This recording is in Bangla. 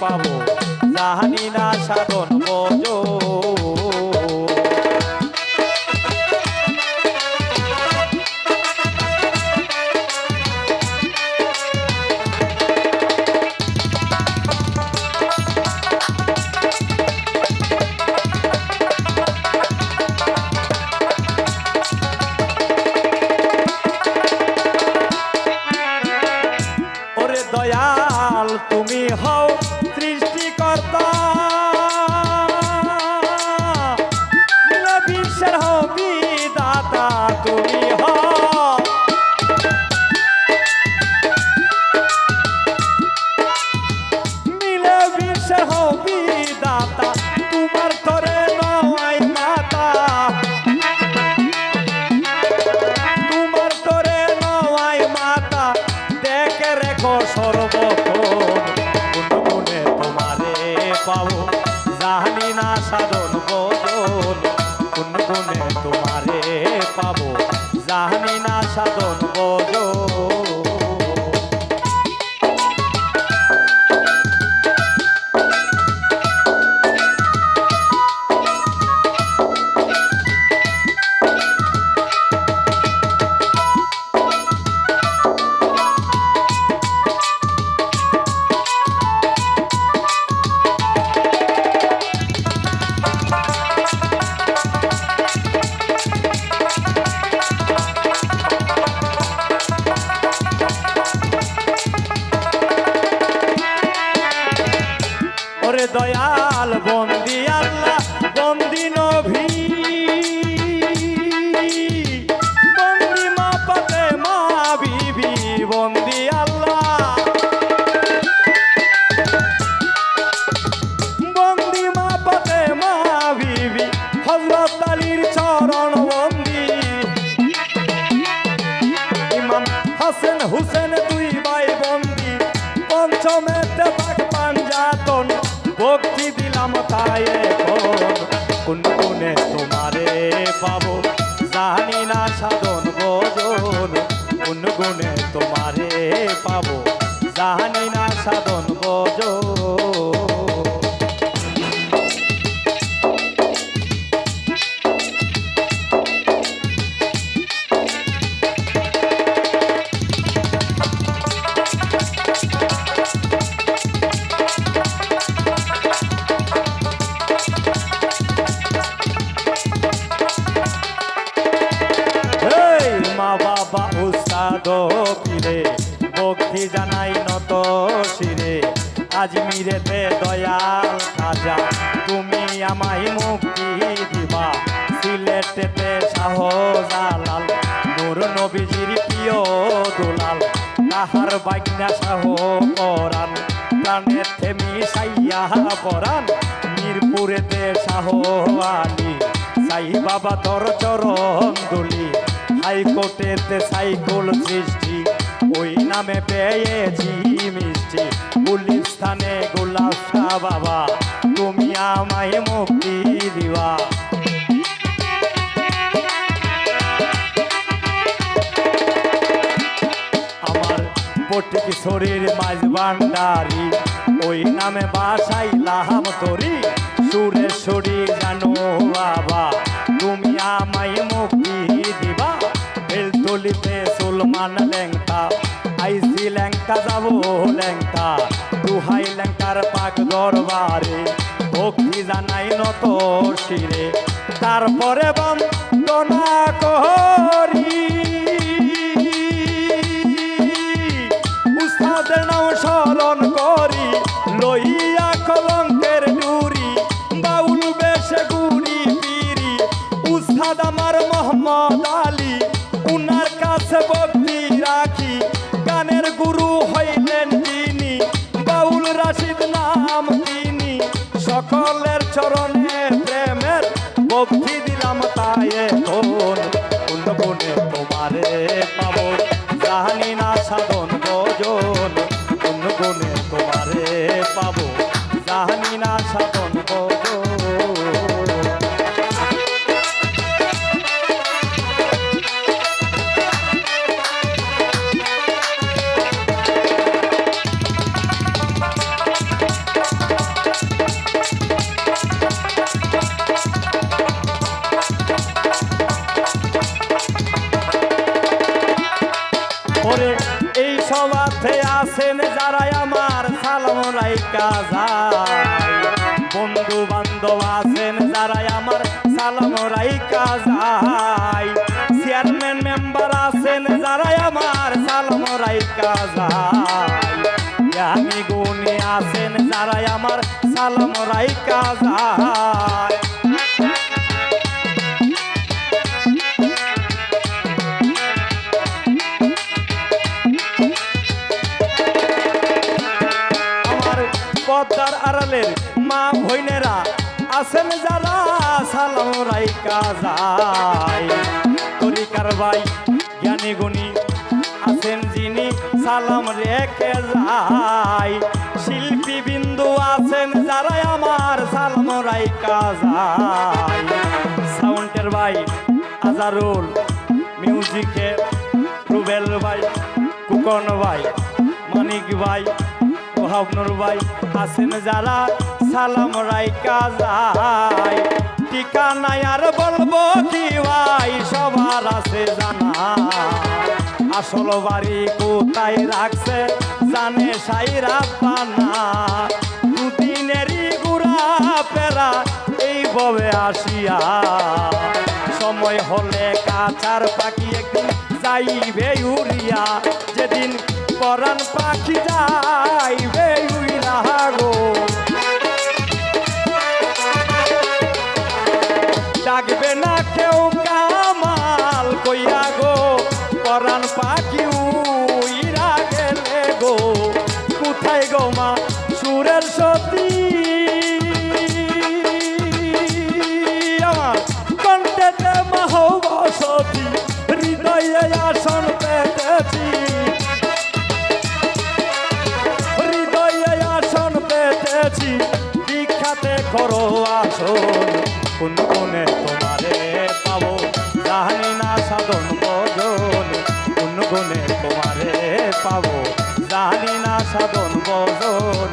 পাবো। জানি না সাধন বোঝো হাসেন, হুসেন দুই ভাই বন্দি। পঞ্চমেতে পাঞ্জাতন, ভক্তি দিলাম তাই এখন। কোন গুণে তোমারে পাবো, জানি না সাধন ভোজন। কোন গুণে তোমারে পাবো, জানি না সাধন ভক্তি জানাই নত শিরে? আজমিরেতে দয়াল খাজা। তুমি আমায় মুক্তি দিবা। সিলেটেতে শাহজালাল, নূর নবীজির প্রিয় দুলাল। তাহার বাগ্না শাহ পরাণ। প্রাণের থেমি সাইয়া পরাণ। মিরপুরেতে শাহ আলী। সাই বাবা তোর চরণ দুলি হাইকোর্টেতে সাইকোল সৃষ্টি ওই নামে পেয়েছি মিষ্টি। গুলিস্থানে গোলাপা বাবা, তুমি আমায় মুক্তি দিবা। শরীর মাঝ ভান্ডারি ওই নামে বাসাই লাহাম তরি। সুরেশ্বরী জানো বাবা, তুমি আমায় মুক্তি দিবা। বেলতলিতে সুলমান লেংটা আইসি ল্যাংটা যাব ল্যাংটা। দুহাই ল্যাংটার পাক দরবারে, ভক্তি জানাই নত শিরে। তারপরে বন্দনা করি। ভক্তি দিলাম তাই এখন কোন যারাই আমার সালাম রাইকা যায়। বন্ধু বান্ধব আছেন যারাই আমার সালাম রাইকা যায়। চেয়ারম্যান মেম্বার আছেন যারাই আমার সালাম রাইকা যায়। জ্ঞানী গুণী আছেন যারাই আমার সালাম রাইকা যায়। পদ্মার আড়ালের মা ভৈনেরা আছেন যারা, সালাম রাইকা যায় তরিকার ভাই জ্ঞানী গুণী আছেন যিনি, সালাম রেখে যায় শিল্পী বিন্দু আছেন যারা আমার, সালাম রাইকা যায় সাউন্ডের ভাই, আজারুল মিউজিকে রুবেল ভাই, কুকন ভাই, মানিক ভাই ওহাবনুর ভাই আছেন যারা, সালাম রাইকা যায়। ঠিকানায় আর বলব কি ভাই, সবার আছে জানা আসল বাড়ি কোথায় রাখছে, জানে সাইরা পানা। দুদিনেরই গুড়া পেরা এই ববে আসিয়া। সময় হলে কাছার পাখি একদিন যাইবে উড়িয়া। যেদিন পরাণ পাখি যাইবে উইরা গো। দীক্ষাতে করো আসন কোন কোনে তোমারে পাবো? জানি না সাধন বজন কোন কোনে তোমারে পাবো? জানি না সাধন বজন